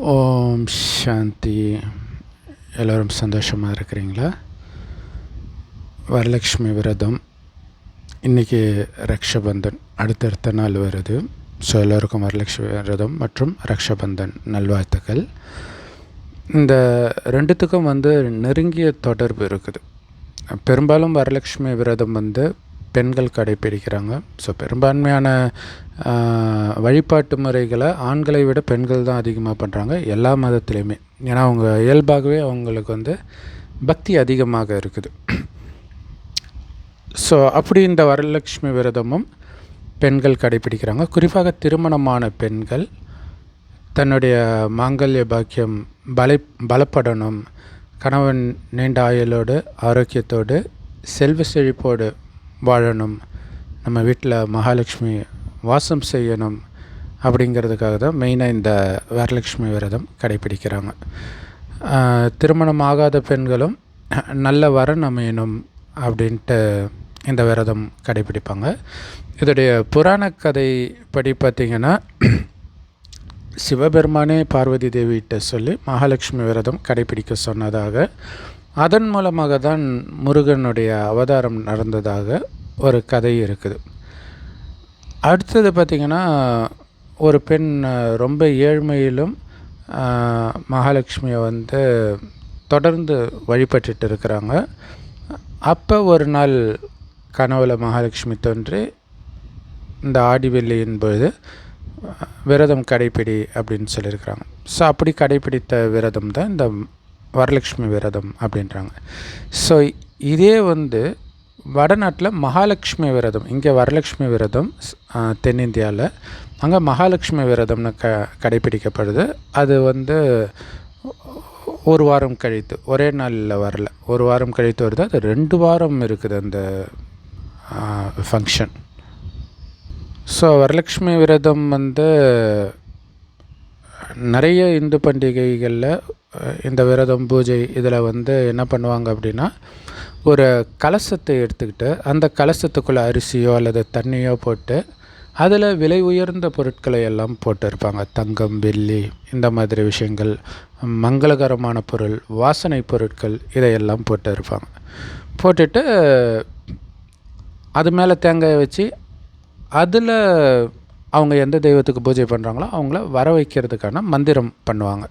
ஓம் சாந்தி. எல்லோரும் சந்தோஷமாக இருக்கிறீங்களா? வரலக்ஷ்மி விரதம். இன்றைக்கி ரக்ஷபந்தன் அடுத்தடுத்த நாள் வருது. ஸோ எல்லோருக்கும் வரலக்ஷ்மி விரதம் மற்றும் ரக்ஷபந்தன் நல்வாழ்த்துக்கள். இந்த ரெண்டுத்துக்கும் வந்து நெருங்கிய தொடர்பு இருக்குது. பெரும்பாலும் வரலக்ஷ்மி விரதம் வந்து பெண்கள் கடைப்பிடிக்கிறாங்க ஸோ பெரும்பான்மையான வழிபாட்டு முறைகளை ஆண்களை விட பெண்கள் தான் அதிகமாக பண்ணுறாங்க எல்லா மதத்துலேயுமே. ஏன்னா அவங்க இயல்பாகவே அவங்களுக்கு வந்து பக்தி அதிகமாக இருக்குது. ஸோ அப்படி இந்த வரலட்சுமி விரதமும் பெண்கள் கடைப்பிடிக்கிறாங்க குறிப்பாக திருமணமான பெண்கள் தன்னுடைய மாங்கல்ய பாக்கியம் பலை பலப்படணும். கணவன் நீண்ட ஆயுளோடு ஆரோக்கியத்தோடு செல்வ செழிப்போடு வாழணும். நம்ம வீட்டில் மகாலட்சுமி வாசம் செய்யணும் அப்படிங்கிறதுக்காக தான் மெயினாக இந்த வரலட்சுமி விரதம் கடைப்பிடிக்கிறாங்க திருமணம் ஆகாத பெண்களும் நல்ல வரன் அமையணும் அப்படின்ட்டு இந்த விரதம் கடைப்பிடிப்பாங்க இதோடைய புராண கதை படி பார்த்திங்கன்னா சிவபெருமானே பார்வதி தேவிகிட்ட சொல்லி மகாலட்சுமி விரதம் கடைபிடிக்க சொன்னதாக அதன் மூலமாக தான் முருகனுடைய அவதாரம் நடந்ததாக ஒரு கதை இருக்குது. அடுத்தது பார்த்திங்கன்னா ஒரு பெண் ரொம்ப ஏழ்மையிலும் மகாலட்சுமியை வந்து தொடர்ந்து வழிபட்டுட்டு இருக்கிறாங்க. அப்போ ஒரு நாள் கனவுல மகாலட்சுமி தோன்றி இந்த ஆடி வெள்ளியின் பொழுது விரதம் கடைப்பிடி அப்படின்னு சொல்லியிருக்கிறாங்க. ஸோ அப்படி கடைப்பிடித்த விரதம் தான் இந்த வரலட்சுமி விரதம் அப்படின்றாங்க. ஸோ இதே வந்து வடநாட்டில் மகாலட்சுமி விரதம் இங்கே வரலட்சுமி விரதம் தென்னிந்தியாவில் அங்கே மகாலட்சுமி விரதம்னு க கடைப்பிடிக்கப்படுது அது வந்து ஒரு வாரம் கழித்து ஒரே நாளில் வரல. ஒரு வாரம் கழித்து வருது. அது ரெண்டு வாரம் இருக்குது அந்த ஃபங்க்ஷன் ஸோ வரலட்சுமி விரதம் வந்து நிறைய இந்து பண்டிகைகளில் இந்த விரதம் பூஜை இதில் வந்து என்ன பண்ணுவாங்க அப்படின்னா ஒரு கலசத்தை எடுத்துக்கிட்டு அந்த கலசத்துக்குள்ளே அரிசியோ அல்லது தண்ணியோ போட்டு அதில் விலை உயர்ந்த பொருட்களை எல்லாம் போட்டு இருப்பாங்க தங்கம் வெள்ளி இந்த மாதிரி விஷயங்கள் மங்களகரமான பொருள் வாசனை பொருட்கள் இதையெல்லாம் போட்டு இருப்பாங்க போட்டுட்டு அது மேலே தேங்காயை வச்சு அதில் அவங்க எந்த தெய்வத்துக்கு பூஜை பண்ணுறாங்களோ அவங்கள வர வைக்கிறதுக்கான மந்திரம் பண்ணுவாங்க.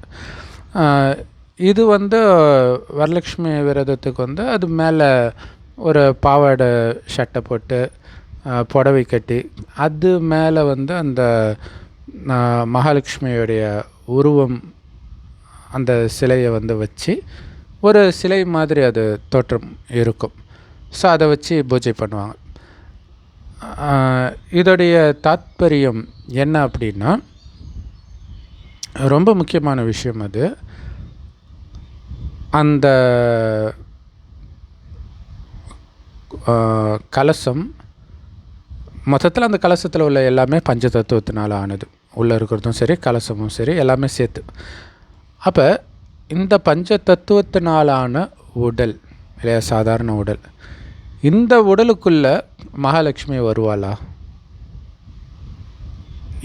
இது வந்து வரலட்சுமி விரதத்துக்கு வந்து அது மேலே ஒரு பாவாடை சட்டை போட்டு புடவை கட்டி அது மேலே வந்து அந்த மகாலட்சுமியுடைய உருவம் அந்த சிலையை வந்து வச்சு ஒரு சிலை மாதிரி அது தோற்றம் இருக்கும். ஸோ அதை வச்சு பூஜை பண்ணுவாங்க. இதோடைய தாத்பரியம் என்ன அப்படின்னா ரொம்ப முக்கியமான விஷயம் அது. அந்த கலசம் மொத்தத்தில் அந்த கலசத்தில் உள்ள எல்லாமே பஞ்ச தத்துவத்தினால் ஆனது. உள்ளே இருக்கிறதும் சரி கலசமும் சரி எல்லாமே சேர்த்து. அப்போ இந்த பஞ்ச தத்துவத்தினாலான உடல் இல்லையா சாதாரண உடல் இந்த உடலுக்குள்ள மகாலட்சுமி வருவாளா?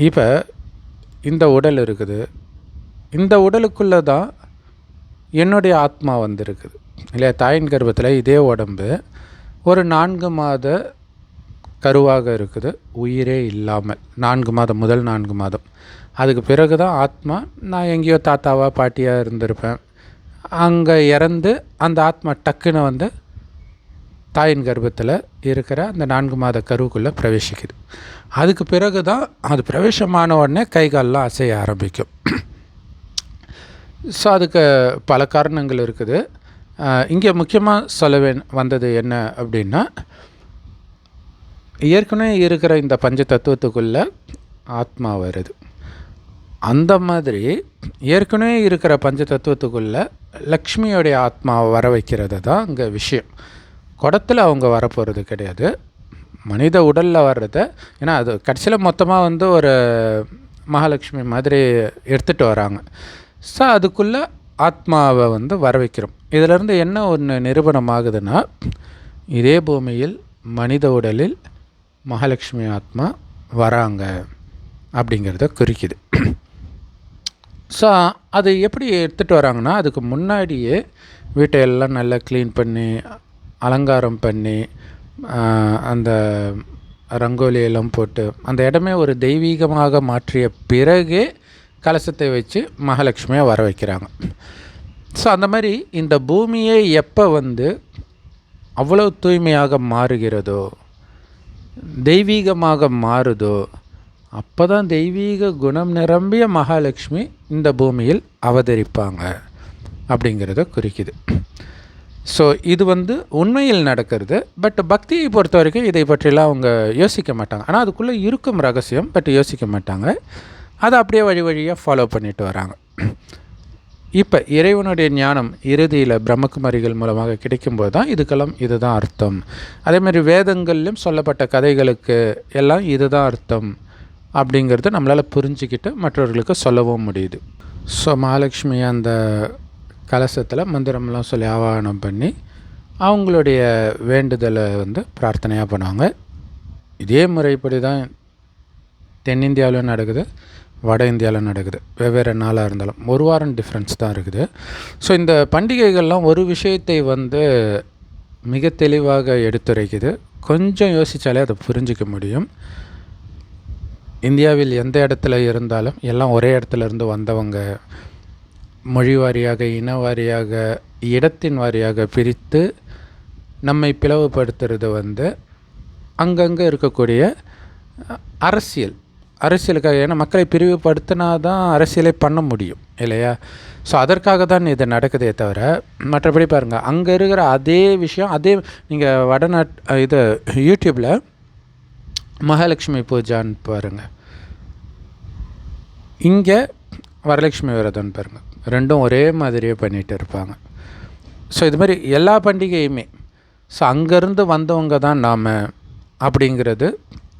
இப்போ இந்த உடல் இருக்குது. இந்த உடலுக்குள்ளே தான் என்னுடைய ஆத்மா வந்திருக்குது. இல்லையா தாயின் கர்ப்பத்தில் இதே உடம்பு ஒரு நான்கு மாத கருவாக இருக்குது. உயிரே இல்லாமல். நான்கு மாதம் முதல் நான்கு மாதம். அதுக்கு பிறகு தான் ஆத்மா நான் எங்கேயோ தாத்தாவா பாட்டியாக இருந்திருப்பேன். அங்கே இறந்து அந்த ஆத்மா டக்குன்னு வந்து தாயின் கர்ப்பத்தில் இருக்கிற அந்த நான்கு மாத கருவுக்குள்ளே பிரவேசிக்குது. அதுக்கு பிறகு தான் அது பிரவேசமான உடனே கை கால்லாம் அசைய ஆரம்பிக்கும். ஸோ அதுக்கு பல காரணங்கள் இருக்குது. இங்கே முக்கியமாக சொல்ல வந்தது என்ன அப்படின்னா ஏற்கனவே இருக்கிற இந்த பஞ்ச தத்துவத்துக்குள்ளே ஆத்மா வருது. அந்த மாதிரி ஏற்கனவே இருக்கிற பஞ்ச தத்துவத்துக்குள்ளே லக்ஷ்மியோடைய ஆத்மாவை வர வைக்கிறது தான் இங்கே விஷயம். குடத்தில் அவங்க வரப்போகிறது கிடையாது. மனித உடலில் வர்றத ஏன்னா அது கடைசியில் மொத்தமாக வந்து ஒரு மகாலட்சுமி மாதிரி எடுத்துகிட்டு வராங்க. ஸோ அதுக்குள்ளே ஆத்மாவை வந்து வர வைக்கிறோம் இதிலிருந்து என்ன ஒன்று நிரூபணம் ஆகுதுன்னா இதே பூமியில் மனித உடலில் மகாலட்சுமி ஆத்மா வராங்க அப்படிங்கிறத குறிக்குது. ஸோ அது எப்படி எடுத்துகிட்டு வராங்கன்னா அதுக்கு முன்னாடியே வீட்டை எல்லாம் நல்லா க்ளீன் பண்ணி அலங்காரம் பண்ணி அந்த ரங்கோலி எல்லாம் போட்டு அந்த இடமே ஒரு தெய்வீகமாக மாற்றிய பிறகே கலசத்தை வச்சு மகாலட்சுமியை வர வைக்கிறாங்க. ஸோ அந்த மாதிரி இந்த பூமியே எப்போ வந்து அவ்வளோ தூய்மையாக மாறுகிறதோ தெய்வீகமாக மாறுதோ அப்போ தான் தெய்வீக குணம் நிரம்பிய மகாலட்சுமி இந்த பூமியில் அவதரிப்பாங்க அப்படிங்கிறத குறிக்குது. ஸோ இது வந்து உண்மையில் நடக்கிறது பட் பக்தியை பொறுத்த வரைக்கும் இதை பற்றிலாம் அவங்க யோசிக்க மாட்டாங்க. ஆனால் அதுக்குள்ளே இருக்கும் ரகசியம் பட் யோசிக்க மாட்டாங்க. அதை அப்படியே வழி வழியாக ஃபாலோ பண்ணிட்டு வராங்க. இப்போ இறைவனுடைய ஞானம் இறுதியில் பிரம்மகுமாரிகள் மூலமாக கிடைக்கும்போது தான் இதுக்கெல்லாம் இதுதான் அர்த்தம். அதே மாதிரி வேதங்கள்லையும் சொல்லப்பட்ட கதைகளுக்கு எல்லாம் இதுதான் அர்த்தம் அப்படிங்கிறத நம்மளால் புரிஞ்சுக்கிட்டு மற்றவர்களுக்கு சொல்லவும் முடியுது. ஸோ மகாலட்சுமி அந்த கலசத்தில் மந்திரம்லாம் சொல்லி ஆவாகனம் பண்ணி அவங்களுடைய வேண்டுதலை வந்து பிரார்த்தனையாக பண்ணுவாங்க. இதே முறைப்படி தான் தென்னிந்தியாவிலும் நடக்குது. வட இந்தியாவில் நடக்குது. வெவ்வேறு நாளாக இருந்தாலும். ஒரு வாரம் டிஃப்ரென்ஸ் தான் இருக்குது. ஸோ இந்த பண்டிகைகள்லாம் ஒரு விஷயத்தை வந்து மிக தெளிவாக எடுத்துரைக்குது. கொஞ்சம் யோசித்தாலே அதை புரிஞ்சிக்க முடியும். இந்தியாவில் எந்த இடத்துல இருந்தாலும் எல்லாம் ஒரே இடத்துல இருந்து வந்தவங்க மொழி வாரியாக இன வாரியாக இடத்தின் வாரியாக பிரித்து நம்மை பிளவுபடுத்துறது வந்து அங்கங்கே இருக்கக்கூடிய அரசியல். அரசியலுக்காக ஏன்னா மக்களை பிரிவுபடுத்தினா தான் அரசியலை பண்ண முடியும் இல்லையா? ஸோ அதற்காக தான் இது நடக்குதே தவிர மற்றபடி பாருங்கள் அங்கே இருக்கிற அதே விஷயம் அதே நீங்கள் வடநாட் இது யூடியூப்பில் மகாலட்சுமி பூஜான்னு பாருங்கள் இங்கே வரலட்சுமி விரதம்னு பாருங்கள் ரெண்டும் ஒரே மாதிரியே பண்ணிகிட்டு இருப்பாங்க. ஸோ இது மாதிரி எல்லா பண்டிகையுமே ஸோ அங்கேருந்து வந்தவங்க தான் நாம் அப்படிங்கிறது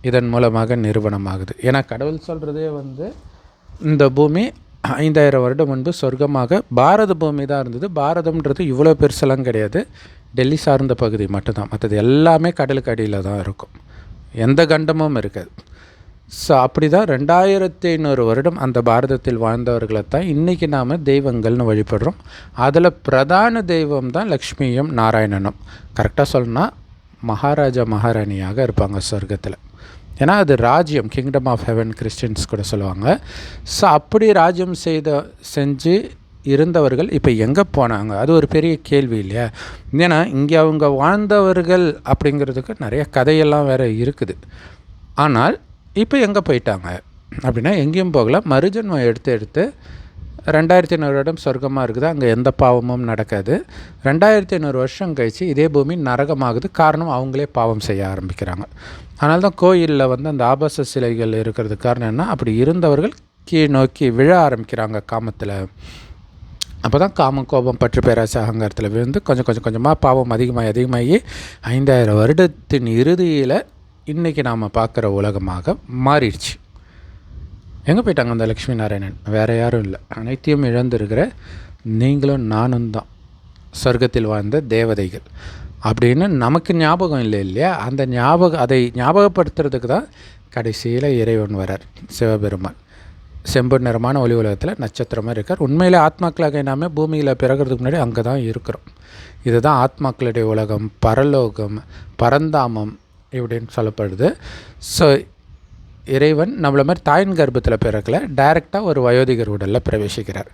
இதன் மூலமாக நிறுவனமாகுது. ஏன்னா கடவுள் சொல்கிறதே வந்து இந்த பூமி ஐந்தாயிரம் வருடம் முன்பு சொர்க்கமாக பாரத பூமி தான் இருந்தது. பாரதம்ன்றது இவ்வளோ பெருசெல்லாம் கிடையாது. டெல்லி சார்ந்த பகுதி மட்டும்தான். மற்றது எல்லாமே கடலுக்கு அடியில் தான் இருக்கும். எந்த கண்டமும் இருக்காது. ஸோ அப்படி தான் ரெண்டாயிரத்தி ஐநூறு வருடம் அந்த பாரதத்தில் வாழ்ந்தவர்களை தான் இன்றைக்கி நாம் தெய்வங்கள்னு வழிபடுறோம். அதில் பிரதான தெய்வம் தான் லக்ஷ்மியும் நாராயணனும். கரெக்டாக சொல்லணும்னா மகாராஜா மகாராணியாக இருப்பாங்க சொர்க்கத்தில். ஏன்னா அது ராஜ்யம் கிங்டம் ஆஃப் ஹெவன் கிறிஸ்டின்ஸ் கூட சொல்லுவாங்க. ஸோ அப்படி ராஜ்யம் செய்த செஞ்சு இருந்தவர்கள் இப்போ எங்கே போனாங்க? அது ஒரு பெரிய கேள்வி இல்லையா? ஏன்னா இங்கே அவங்க வாழ்ந்தவர்கள் அப்படிங்கிறதுக்கு நிறைய கதையெல்லாம் வேறு இருக்குது. ஆனால் இப்போ எங்கே போயிட்டாங்க? அப்படின்னா எங்கேயும் போகல. மறுஜன்மம் எடுத்து எடுத்து ரெண்டாயிரத்தி ஐநூறு வருடம் சொர்க்கமாக இருக்குது. அங்கே எந்த பாவமும் நடக்காது. ரெண்டாயிரத்தி ஐநூறு வருஷம் கழித்து இதே பூமி நரகமாகுது. காரணம் அவங்களே பாவம் செய்ய ஆரம்பிக்கிறாங்க. அதனால தான் கோயிலில் வந்து அந்த ஆபாச சிலைகள் இருக்கிறது காரணம் என்ன? அப்படி இருந்தவர்கள் கீழ் நோக்கி விழ ஆரம்பிக்கிறாங்க காமத்தில். அப்போ தான் காமம் கோபம் பற்று பேராசை அகங்காரத்தில் விழுந்து கொஞ்சம் கொஞ்சம் கொஞ்சமாக பாவம் அதிகமாகி அதிகமாகி ஐந்தாயிரம் வருடத்தின் இறுதியில் இன்றைக்கி நாம் பார்க்குற உலகமாக மாறிடுச்சு. எங்கே போயிட்டாங்க அந்த லக்ஷ்மி நாராயணன்? வேறு யாரும் இல்லை. அனைத்தையும் இழந்திருக்கிற நீங்களும் நானும் தான். சொர்க்கத்தில் வாழ்ந்த தேவதைகள். அப்படின்னு நமக்கு ஞாபகம் இல்லை இல்லையா? அந்த ஞாபகம் அதை ஞாபகப்படுத்துறதுக்கு தான் கடைசியில் இறைவன் வரார் சிவபெருமான். செம்பு நிறமான ஒளி உலகத்தில் நட்சத்திரமாக இருக்கார். உண்மையில் ஆத்மாக்களாக நாம பூமியில் பிறகுறதுக்கு முன்னாடி அங்கே தான் இருக்கிறோம். இதுதான் ஆத்மாக்களுடைய உலகம் பரலோகம் பரந்தாமம் இப்படின்னு சொல்லப்படுது. ஸோ இறைவன் நம்மள மாதிரி தாயின் கர்ப்பத்தில் பிறக்கல டைரெக்டாக ஒரு வயோதிகர் உடலில் பிரவேசிக்கிறார்.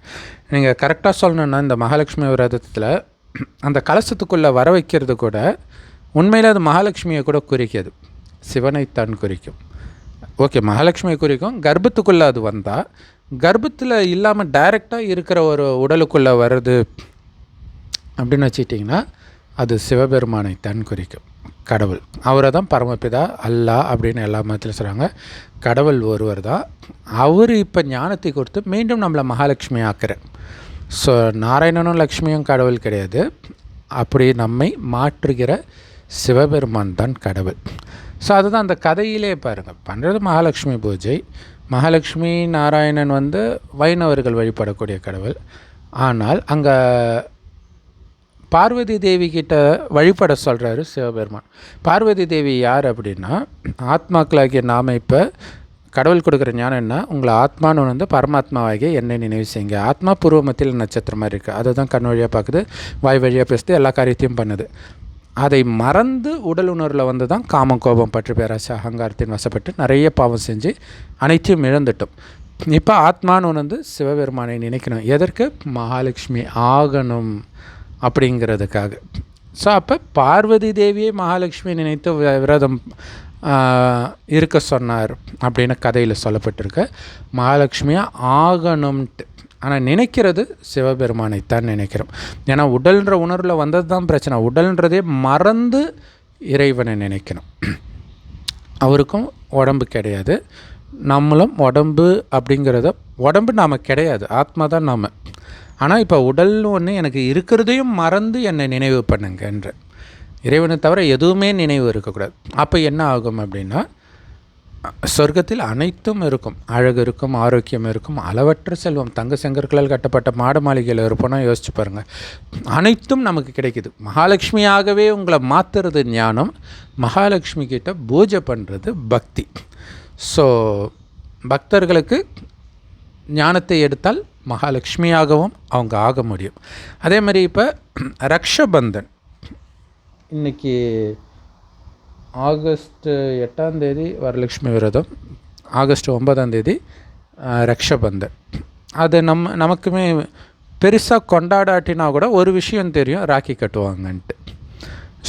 நீங்கள் கரெக்டாக சொல்லணுன்னா இந்த மகாலட்சுமி விரதத்தில் அந்த கலசத்துக்குள்ளே வர வைக்கிறது கூட உண்மையில் அது மகாலட்சுமியை கூட குறிக்காது. சிவனைத்தான் குறிக்கும். ஓகே மகாலட்சுமியை குறிக்கும். கர்ப்பத்துக்குள்ளே அது வந்தால் கர்ப்பத்தில் இல்லாமல் டைரெக்டாக இருக்கிற ஒரு உடலுக்குள்ளே வர்றது அப்படின்னு வச்சுக்கிட்டிங்கன்னா அது சிவபெருமானைத்தான் குறிக்கும். கடவுள். அவரை தான் பரமபிதா அல்லாஹ் அப்படின்னு எல்லா மதத்திலும் சொல்கிறாங்க கடவுள் ஒருவர் தான். அவர் இப்போ ஞானத்தை கொடுத்து மீண்டும் நம்மளை மகாலட்சுமி ஆக்கிற. ஸோ நாராயணனும் லக்ஷ்மியும் கடவுள் கிடையாது. அப்படி நம்மை மாற்றுகிற சிவபெருமான் தான் கடவுள். ஸோ அதுதான் அந்த கதையிலே பாருங்கள் பண்ணுறது மகாலட்சுமி பூஜை. மகாலட்சுமி நாராயணன் வந்து வைணவர்கள் வழிபடக்கூடிய கடவுள். ஆனால் அங்கே பார்வதி தேவி கிட்ட வழிபட சொல்கிறாரு சிவபெருமான். பார்வதி தேவி யார் அப்படின்னா ஆத்மாக்களாகிய நாம் இப்போ கடவுள் கொடுக்குற ஞானம் என்ன? உங்களை ஆத்மான்னு வந்து பரமாத்மாவாகிய என்னை நினைவு செய்யுங்க. ஆத்மா பூர்வ மத்தியில் நட்சத்திரம் மாதிரி இருக்குது அதை தான் கண் வழியாக பார்க்குது வாய் வழியாக பேசுது எல்லா காரியத்தையும் பண்ணுது. அதை மறந்து உடல் உணர்வில் வந்து தான் காமம் கோபம் பற்று பேராசை அகங்காரத்தின் வசப்பட்டு நிறைய பாவம் செஞ்சு அனைத்தையும் இழந்துட்டோம். இப்போ ஆத்மான்னு வந்து சிவபெருமானை நினைக்கணும். எதற்கு? மகாலட்சுமி ஆகணும். அப்படிங்கிறதுக்காக. ஸோ அப்போ பார்வதி தேவியை மகாலட்சுமி நினைத்து வி- விரதம் இருக்க சொன்னார் அப்படின்னு கதையில் சொல்லப்பட்டிருக்கு. மகாலட்சுமியாக ஆகணும்ட்டு. ஆனால் நினைக்கிறது சிவபெருமானைத்தான் நினைக்கிறோம். ஏன்னா உடல்ன்ற உணர்வில் வந்தது தான் பிரச்சனை. உடல்ன்றதே மறந்து இறைவனை நினைக்கணும். அவருக்கும் உடம்பு கிடையாது. நம்மளும் உடம்பு அப்படிங்கிறத உடம்பு நாம் கிடையாது ஆத்மா தான் நாம். ஆனால் இப்போ உடல்னு ஒன்று எனக்கு இருக்கிறதையும் மறந்து என்னை நினைவு பண்ணுங்கன்ற. இறைவனை தவிர எதுவுமே நினைவு இருக்கக்கூடாது. அப்போ என்ன ஆகும் அப்படின்னா சொர்க்கத்தில் அனைத்தும் இருக்கும். அழகு இருக்கும் ஆரோக்கியம் இருக்கும் அளவற்ற செல்வம். தங்க செங்கற்களால் கட்டப்பட்ட மாட மாளிகையில் இருப்போம்னா யோசிச்சு பாருங்கள் அனைத்தும் நமக்கு கிடைக்குது. மகாலட்சுமியாகவே உங்களை மாற்றுறது ஞானம் மகாலட்சுமி கிட்ட பூஜை பண்ணுறது பக்தி. ஸோ பக்தர்களுக்கு ஞானத்தை எடுத்தால் மகாலட்சுமியாகவும் அவங்க ஆக முடியும். அதே மாதிரி இப்போ ரக்ஷபந்தன். இன்னைக்கு ஆகஸ்ட் எட்டாம் தேதி வரலட்சுமி விரதம். ஆகஸ்ட் ஒன்பதாம் தேதி ரக்ஷபந்தன். அது நம்ம நமக்குமே பெருசாக கொண்டாடாட்டினா கூட ஒரு விஷயம் தெரியும் ராக்கி கட்டுவாங்கன்ட்டு.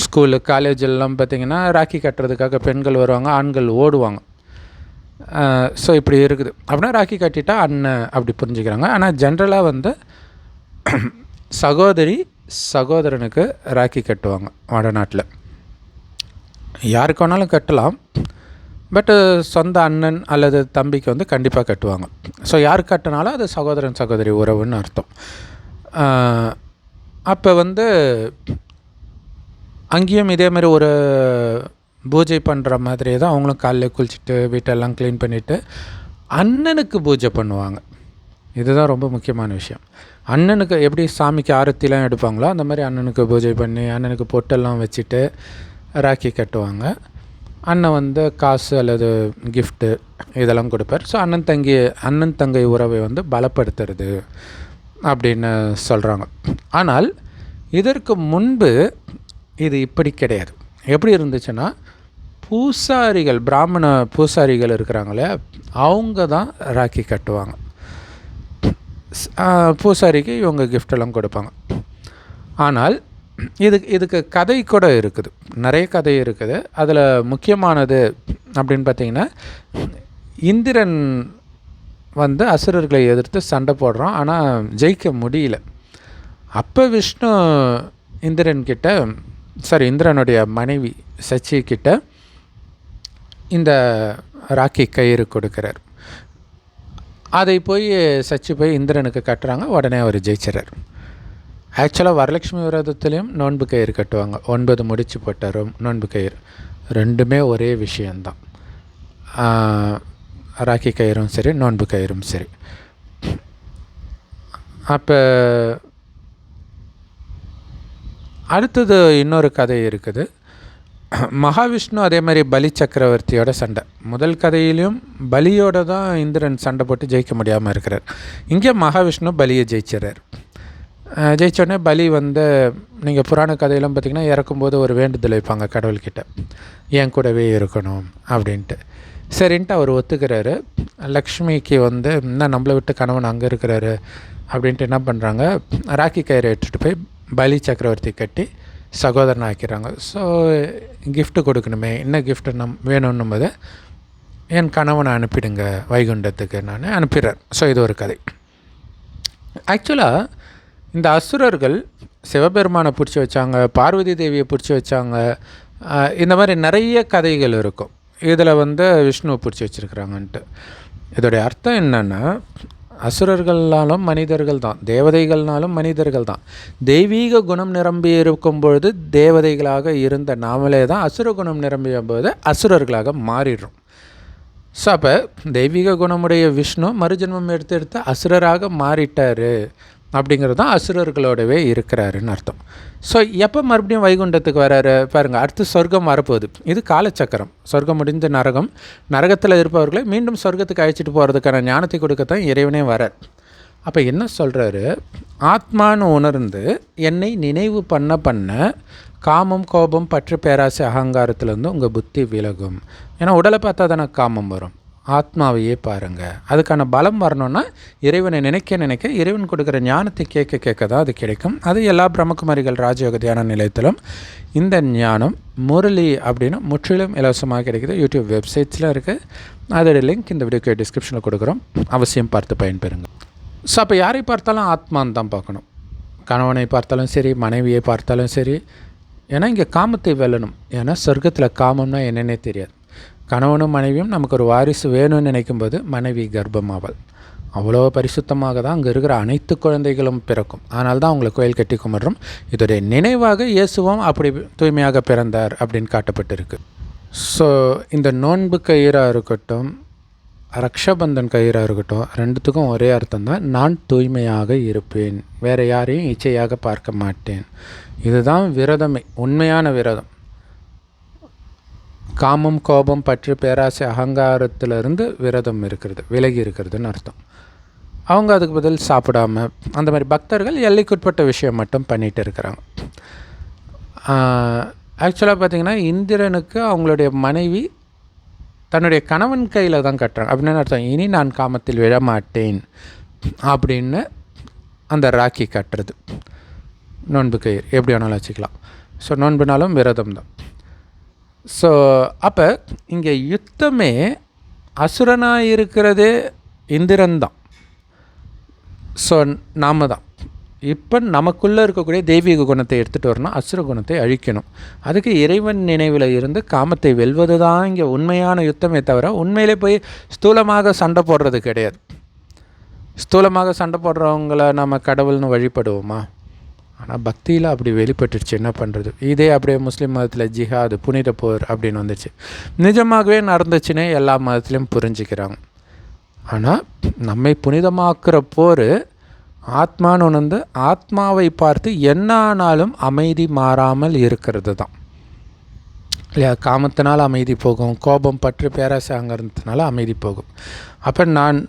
ஸ்கூலு காலேஜ் எல்லாம் பார்த்திங்கன்னா ராக்கி கட்டுறதுக்காக பெண்கள் வருவாங்க ஆண்கள் ஓடுவாங்க. ஸோ இப்படி இருக்குது. அப்படின்னா ராக்கி கட்டிட்டா அண்ணன் அப்படி புரிஞ்சுக்கிறாங்க. ஆனால் ஜென்ரலாக வந்து சகோதரி சகோதரனுக்கு ராக்கி கட்டுவாங்க வடநாட்டில். யாருக்கு வேணாலும் கட்டலாம். பட்டு சொந்த அண்ணன் அல்லது தம்பிக்கு வந்து கண்டிப்பாக கட்டுவாங்க. ஸோ யார் கட்டினாலும் அது சகோதரன் சகோதரி உறவுன்னு அர்த்தம். அப்போ வந்து அங்கேயும் இதே மாதிரி ஒரு பூஜை பண்ணுற மாதிரி தான் அவங்களும் காலைல குளிச்சுட்டு வீட்டெல்லாம் க்ளீன் பண்ணிவிட்டு அண்ணனுக்கு பூஜை பண்ணுவாங்க. இதுதான் ரொம்ப முக்கியமான விஷயம். அண்ணனுக்கு எப்படி சாமிக்கு ஆரத்திலாம் எடுப்பாங்களோ அந்த மாதிரி அண்ணனுக்கு பூஜை பண்ணி அண்ணனுக்கு பொட்டெல்லாம் வச்சுட்டு ராக்கி கட்டுவாங்க. அண்ணன் வந்து காசு அல்லது கிஃப்ட்டு இதெல்லாம் கொடுப்பார். ஸோ அண்ணன் தங்கி அண்ணன் தங்கை உறவை வந்து பலப்படுத்துறது அப்படின்னு சொல்கிறாங்க ஆனால் இதற்கு முன்பு இது இப்படி கிடையாது. எப்படி இருந்துச்சுன்னா பூசாரிகள் பிராமண பூசாரிகள் இருக்கிறாங்களே அவங்க தான் ராக்கி கட்டுவாங்க. பூசாரிக்கு இவங்க கிஃப்டெல்லாம் கொடுப்பாங்க. ஆனால் இதுக்கு இதுக்கு கதை கூட இருக்குது. நிறைய கதை இருக்குது. அதில் முக்கியமானது அப்படின்னு பார்த்தீங்கன்னா இந்திரன் வந்து அசுரர்களை எதிர்த்து சண்டை போடுறான். ஆனால் ஜெயிக்க முடியல. அப்போ விஷ்ணு இந்திரன்கிட்ட சாரி இந்திரனுடைய மனைவி சச்சி கிட்ட இந்த ராக்கி கயிறு கொடுக்குறார். அதை போய் சச்சி போய் இந்திரனுக்கு கட்டுறாங்க உடனே அவர் ஜெயிச்சிடறார். ஆக்சுவலாக வரலட்சுமி விரதத்துலேயும் நோன்பு கயிறு கட்டுவாங்க. ஒன்பது முடிச்சு போட்டாரும் நோன்பு கயிறு. ரெண்டுமே ஒரே விஷயந்தான் ராக்கி கயிறும் சரி நோன்பு கயிறும் சரி. அப்போ அடுத்தது இன்னொரு கதை இருக்குது. மகாவிஷ்ணு அதே மாதிரி பலி சக்கரவர்த்தியோட சண்டை. முதல் கதையிலையும் பலியோட தான் இந்திரன் சண்டை போட்டு ஜெயிக்க முடியாமல் இருக்கிறார். இங்கே மகாவிஷ்ணு பலியை ஜெயிச்சிடறார். அஹ் ஜெயிச்ச உடனே பலி வந்து நீங்கள் புராண கதையெல்லாம் பார்த்தீங்கன்னா இறக்கும்போது ஒரு வேண்டுதல் வைப்பாங்க கடவுள்கிட்ட. என் கூடவே இருக்கணும் அப்படின்ட்டு. சரின்ட்டு அவர் ஒத்துக்கிறாரு. லக்ஷ்மிக்கு வந்து என்ன நம்மளை விட்டு கணவன் அங்கே இருக்கிறாரு? அப்படின்ட்டு என்ன பண்ணுறாங்க ராக்கி கயிறை எடுத்துகிட்டு போய் பலி சக்கரவர்த்தி கட்டி சகோதரன் ஆக்கிறாங்க ஸோ கிஃப்ட்டு கொடுக்கணுமே என்ன கிஃப்ட்டு நம் வேணும்னும் போது என் கணவனை அனுப்பிடுங்க வைகுண்டத்துக்கு நான் அனுப்பிடுறேன். ஸோ இது ஒரு கதை. ஆக்சுவலாக இந்த அசுரர்கள் சிவபெருமானை பிடிச்சி வச்சாங்க பார்வதி தேவியை பிடிச்சி வச்சாங்க இந்த மாதிரி நிறைய கதைகள் இருக்கும். இதில் வந்து விஷ்ணுவை பிடிச்சி வச்சுருக்குறாங்கன்ட்டு. இதோடைய அர்த்தம் என்னென்னா அசுரர்கள்னாலும் மனிதர்கள் தான் தேவதைகள்னாலும் மனிதர்கள் தான். தெய்வீக குணம் நிரம்பி இருக்கும் பொழுது தேவதைகளாக இருந்த நாமளே தான் அசுர குணம் நிரம்பிய போது அசுரர்களாக மாறிடுறோம். ஸோ அப்போ தெய்வீக குணமுடைய விஷ்ணு மறுஜென்மம் எடுத்து எடுத்து அசுரராக மாறிட்டார். அப்படிங்கிறது தான் அசுரர்களோடவே இருக்கிறாருன்னு அர்த்தம். ஸோ எப்போ மறுபடியும் வைகுண்டத்துக்கு வராரு? பாருங்கள் அடுத்து சொர்க்கம் வரப்போகுது. இது காலச்சக்கரம். சொர்க்கம் முடிந்த நரகம். நரகத்தில் இருப்பவர்களை மீண்டும் சொர்க்கத்துக்கு அழைச்சிட்டு போகிறதுக்கான ஞானத்தை கொடுக்கத்தான் இறைவனே வரார். அப்போ என்ன சொல்கிறாரு ஆத்மான்னு உணர்ந்து என்னை நினைவு பண்ண பண்ண காமம் கோபம் பற்று பேராசை அகங்காரத்துலேருந்து உங்கள் புத்தி விலகும். ஏன்னா உடலை பார்த்தா தானே காமம் வரும். ஆத்மாவையே பாருங்கள் அதுக்கான பலம் வரணும்னா இறைவனை நினைக்க நினைக்க இறைவன் கொடுக்குற ஞானத்தை கேட்க கேட்க தான் அது கிடைக்கும். அது எல்லா பிரம்மகுமாரிகள் ராஜயோக தியான நிலையத்திலும் இந்த ஞானம் முரளி அப்படின்னு முற்றிலும் இலவசமாக கிடைக்குது. யூடியூப் வெப்சைட்ஸில் இருக்குது அதோட லிங்க் இந்த வீடியோக்கு டிஸ்கிரிப்ஷனில் கொடுக்குறோம். அவசியம் பார்த்து பயன்பெறுங்க. ஸோ அப்போ யாரை பார்த்தாலும் ஆத்மான்னு தான் பார்க்கணும். கணவனை பார்த்தாலும் சரி மனைவியை பார்த்தாலும் சரி. ஏன்னா இங்கே காமத்தை வெல்லணும். ஏன்னா சொர்க்கத்தில் காமம்னா என்னென்னே தெரியாது. கணவனும் மனைவியும் நமக்கு ஒரு வாரிசு வேணும்னு நினைக்கும்போது மனைவி கர்ப்பமாவல். அவ்வளோ பரிசுத்தமாக தான் அங்கே இருக்கிற அனைத்து குழந்தைகளும் பிறக்கும். அதனால தான் அவங்களை கோயில் கட்டி கும்பிட்றோம். இதோடைய நினைவாக இயேசுவும் அப்படி தூய்மையாக பிறந்தார் அப்படின்னு காட்டப்பட்டிருக்கு. ஸோ இந்த நோன்பு கயிறாக இருக்கட்டும் ரக்ஷபந்தன் கயிறாக இருக்கட்டும் ரெண்டுத்துக்கும் ஒரே அர்த்தம் தான் நான் தூய்மையாக இருப்பேன். வேறு யாரையும் இச்சையாக பார்க்க மாட்டேன். இதுதான் விரதமே உண்மையான விரதம். காமம் கோபம் பற்று பேராசை அகங்காரத்திலிருந்து விரதம் இருக்கிறது விலகி இருக்கிறதுன்னு அர்த்தம். அவங்க அதுக்கு பதில் சாப்பிடாம அந்த மாதிரி பக்தர்கள் எல்லைக்குட்பட்ட விஷயம் மட்டும் பண்ணிகிட்டு இருக்கிறாங்க. ஆக்சுவலாக பார்த்திங்கன்னா இந்திரனுக்கு அவங்களுடைய மனைவி தன்னுடைய கணவன் கையில் தான் கட்டுறாங்க. அப்படின்னு அர்த்தம்? இனி நான் காமத்தில் விழமாட்டேன் அப்படின்னு அந்த ராக்கி கட்டுறது. நோன்பு கயிறு. எப்படி வேணாலும் வச்சுக்கலாம். ஸோ நோன்புனாலும் விரதம் தான். ஸோ அப்போ இங்கே யுத்தமே அசுரனாக இருக்கிறதே இந்திரன் தான் ஸோ நாம தான் இப்போ நமக்குள்ளே இருக்கக்கூடிய தெய்வீக குணத்தை எடுத்துகிட்டு வரணும் அசுர குணத்தை அழிக்கணும். அதுக்கு இறைவன் நினைவில் இருந்து காமத்தை வெல்வது தான் இங்கே உண்மையான யுத்தமே தவிர உண்மையிலே போய் ஸ்தூலமாக சண்டை போடுறது கிடையாது. ஸ்தூலமாக சண்டை போடுறவங்கள நம்ம கடவுள்னு வழிபடுவோமா? ஆனால் பக்தியில் அப்படி வெளிப்பட்டுருச்சு என்ன பண்ணுறது இதே அப்படியே முஸ்லீம் மதத்தில் ஜிஹாது புனித போர் அப்படின்னு வந்துச்சு. நிஜமாகவே நடந்துச்சுன்னே எல்லா மதத்துலேயும் புரிஞ்சுக்கிறாங்க. ஆனால் நம்மை புனிதமாக்குற போர் ஆத்மான்னு உணர்ந்து ஆத்மாவை பார்த்து என்ன ஆனாலும் அமைதி மாறாமல் இருக்கிறது தான். இல்லையா? காமத்தினால் அமைதி போகும் கோபம் பற்று பேராசை அங்கிறதுனால அமைதி போகும். அப்போ நான்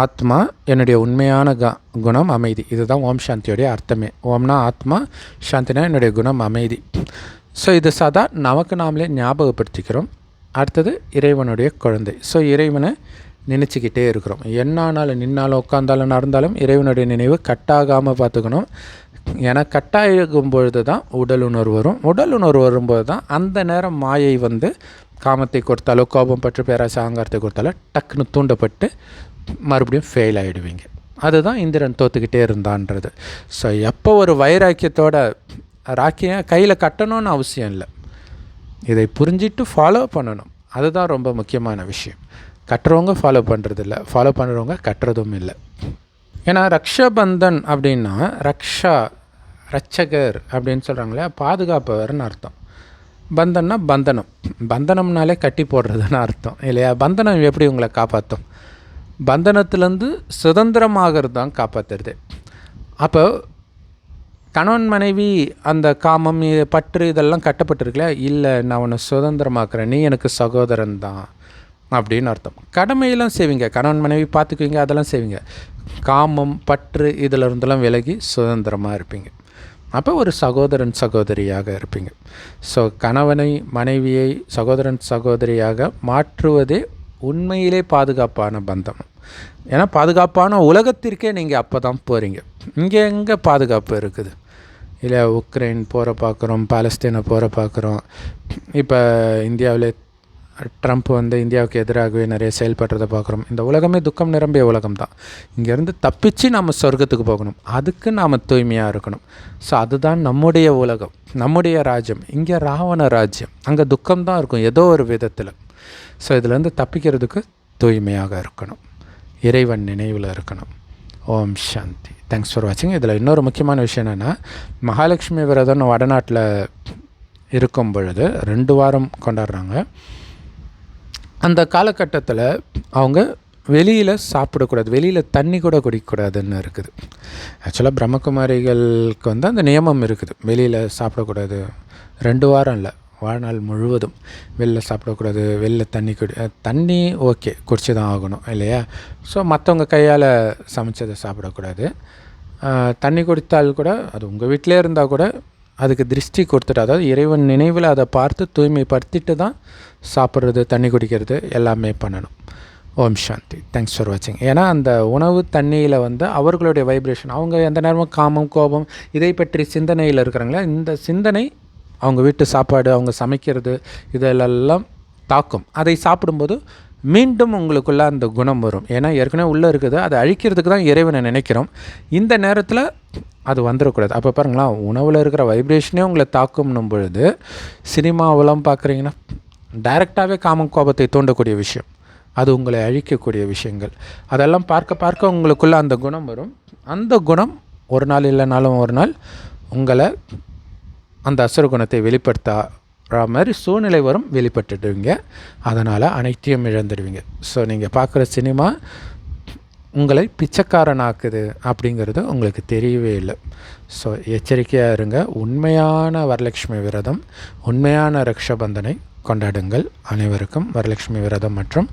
ஆத்மா என்னுடைய உண்மையான க குணம் அமைதி. இதுதான் ஓம் சாந்தியோடைய அர்த்தமே. ஓம்னா ஆத்மா சாந்தினா என்னுடைய குணம் அமைதி. ஸோ இது சதா நமக்கு நாமளே ஞாபகப்படுத்திக்கிறோம். அடுத்தது இறைவனுடைய குழந்தை. ஸோ இறைவனை நினச்சிக்கிட்டே இருக்கிறோம். என்னானாலும் நின்னாலும் உட்காந்தாலும் நடந்தாலும் இறைவனுடைய நினைவு கட்டாகாமல் பார்த்துக்கணும். ஏன்னா கட்டாகும் பொழுது தான் உடல் உணர்வு வரும். உடல் உணர்வு வரும்போது தான் அந்த நேரம் மாயை வந்து காமத்தை கொடுத்தாலோ கோபம் பற்றி பேராசை ஆங்காரத்தை கொடுத்தாலோ டக்குன்னு தூண்டப்பட்டு மறுபடியும் ஃபெயில் ஆகிடுவீங்க அதுதான் இந்திரன் தோத்துக்கிட்டே இருந்தான்றது. ஸோ எப்போ ஒரு வைராக்கியத்தோட ராக்கியை கையில் கட்டணும்னு அவசியம் இல்லை. இதை புரிஞ்சிட்டு ஃபாலோ பண்ணணும். அதுதான் ரொம்ப முக்கியமான விஷயம். கட்டுறவங்க ஃபாலோ பண்ணுறதில்ல ஃபாலோ பண்ணுறவங்க கட்டுறதும் இல்லை. ஏன்னா ரக்ஷபந்தன் அப்படின்னா ரக்ஷா ரட்சகர் அப்படின்னு சொல்கிறாங்களே பாதுகாப்பவர்னு அர்த்தம். பந்தன்னா பந்தனம். பந்தனம்னாலே கட்டி போடுறதுன்னு அர்த்தம். இல்லையா? பந்தனம் எப்படி உங்களை காப்பாற்றும் பந்தனத்துலேருந்து சுதந்திரமாகிறது தான் காப்பாற்றுறது அப்போ கணவன் மனைவி அந்த காமம் பற்று இதெல்லாம் கட்டப்பட்டிருக்கல இல்லை நான் உன்னை சுதந்திரமாக்குறேன். நீ எனக்கு சகோதரன் தான் அப்படின்னு அர்த்தம். கடமையெல்லாம் செய்வீங்க. கணவன் மனைவி பார்த்துக்குவீங்க அதெல்லாம் செய்வீங்க. காமம் பற்று இதில் இருந்தெல்லாம் விலகி சுதந்திரமாக இருப்பீங்க. அப்போ ஒரு சகோதரன் சகோதரியாக இருப்பீங்க. ஸோ கணவனை மனைவியை சகோதரன் சகோதரியாக மாற்றுவதே உண்மையிலே பாதுகாப்பான பந்தம். ஏன்னா பாதுகாப்பான உலகத்திற்கே நீங்கள் அப்போ தான் போகிறீங்க இங்கே எங்கே பாதுகாப்பு இருக்குது? இல்லை உக்ரைன் போகிற பார்க்குறோம் பாலஸ்தீனை போகிற பார்க்குறோம் இப்போ இந்தியாவில் ட்ரம்ப் வந்து இந்தியாவுக்கு எதிராகவே நிறைய செயல்படுறதை பார்க்குறோம் இந்த உலகமே துக்கம் நிரம்பிய உலகம் தான் இங்கேருந்து தப்பிச்சு நம்ம சொர்க்கத்துக்கு போகணும். அதுக்கு நாம் தூய்மையாக இருக்கணும். ஸோ அதுதான் நம்முடைய உலகம் நம்முடைய ராஜ்யம். இங்கே ராவண ராஜ்யம். அங்கே துக்கம் தான் இருக்கும் ஏதோ ஒரு விதத்தில். ஸோ இதுலேருந்து தப்பிக்கிறதுக்கு தூய்மையாக இருக்கணும். இறைவன் நினைவில் இருக்கணும். ஓம் சாந்தி. தேங்க்ஸ் ஃபார் வாட்சிங் இதில் இன்னொரு முக்கியமான விஷயம் என்னென்னா மகாலட்சுமி விரதம் வடநாட்டில் இருக்கும் பொழுது ரெண்டு வாரம் கொண்டாடுறாங்க. அந்த காலகட்டத்தில் அவங்க வெளியில் சாப்பிடக்கூடாது வெளியில் தண்ணி கூட குடிக்கக்கூடாதுன்னு இருக்குது. ஆக்சுவலாக பிரம்மகுமாரிகளுக்கு வந்து அந்த நியமம் இருக்குது. வெளியில் சாப்பிடக்கூடாது. ரெண்டு வாரம் இல்லை. வாழ்நாள் முழுவதும் வெளில சாப்பிடக்கூடாது வெளில தண்ணி குடி தண்ணி ஓகே குடிச்சு தான் ஆகணும் இல்லையா? ஸோ மற்றவங்க கையால் சமைச்சதை சாப்பிடக்கூடாது. தண்ணி குடித்தால் கூட அது உங்கள் வீட்டிலே இருந்தால் கூட அதுக்கு திருஷ்டி கொடுத்துட்டு அதாவது இறைவன் நினைவில் அதை பார்த்து தூய்மைப்படுத்திட்டு தான் சாப்பிட்றது தண்ணி குடிக்கிறது எல்லாமே பண்ணணும். ஓம் சாந்தி. தேங்க்ஸ் ஃபார் வாட்சிங் ஏன்னா அந்த உணவு தண்ணியில் வந்து அவர்களுடைய வைப்ரேஷன் அவங்க எந்த நேரமும் காமம் கோபம் இதை பற்றி சிந்தனையில் இருக்கிறாங்களா? இந்த சிந்தனை அவங்க வீட்டு சாப்பாடு அவங்க சமைக்கிறது இதெல்லாம் தாக்கும். அதை சாப்பிடும்போது மீண்டும் உங்களுக்குள்ள அந்த குணம் வரும். ஏன்னா ஏற்கனவே உள்ளே இருக்குது. அதை அழிக்கிறதுக்கு தான் இறைவனை நினைக்கிறோம். இந்த நேரத்தில் அது வந்துடக்கூடாது அப்போ பாருங்களேன் உணவில் இருக்கிற வைப்ரேஷனே உங்களை தாக்கும்னும் பொழுது சினிமாவெல்லாம் பார்க்குறீங்கன்னா டைரெக்டாகவே காமம் கோபத்தை தூண்டக்கூடிய விஷயம். அது உங்களை அழிக்கக்கூடிய விஷயங்கள். அதெல்லாம் பார்க்க பார்க்க உங்களுக்குள்ள அந்த குணம் வரும். அந்த குணம் ஒரு நாள் இல்லைனாலும் ஒரு நாள் உங்களை அந்த அசுர குணத்தை வெளிப்படுத்தா மாதிரி சூழ்நிலை வரும் வெளிப்பட்டுடுவீங்க. அதனால் அனைத்தையும் இழந்துடுவீங்க. ஸோ நீங்கள் பார்க்குற சினிமா உங்களை பிச்சைக்காரனாக்குது அப்படிங்கிறது உங்களுக்கு தெரியவே இல்லை. ஸோ எச்சரிக்கையாக இருங்க. உண்மையான வரலட்சுமி விரதம் உண்மையான ரக்ஷபந்தனை கொண்டாடுங்கள். அனைவருக்கும் வரலட்சுமி விரதம் மற்றும்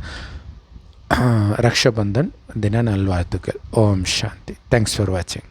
ரக்ஷபந்தன் தின நல்வாழ்த்துக்கள். ஓம் சாந்தி. தேங்க்ஸ் ஃபார் வாட்சிங்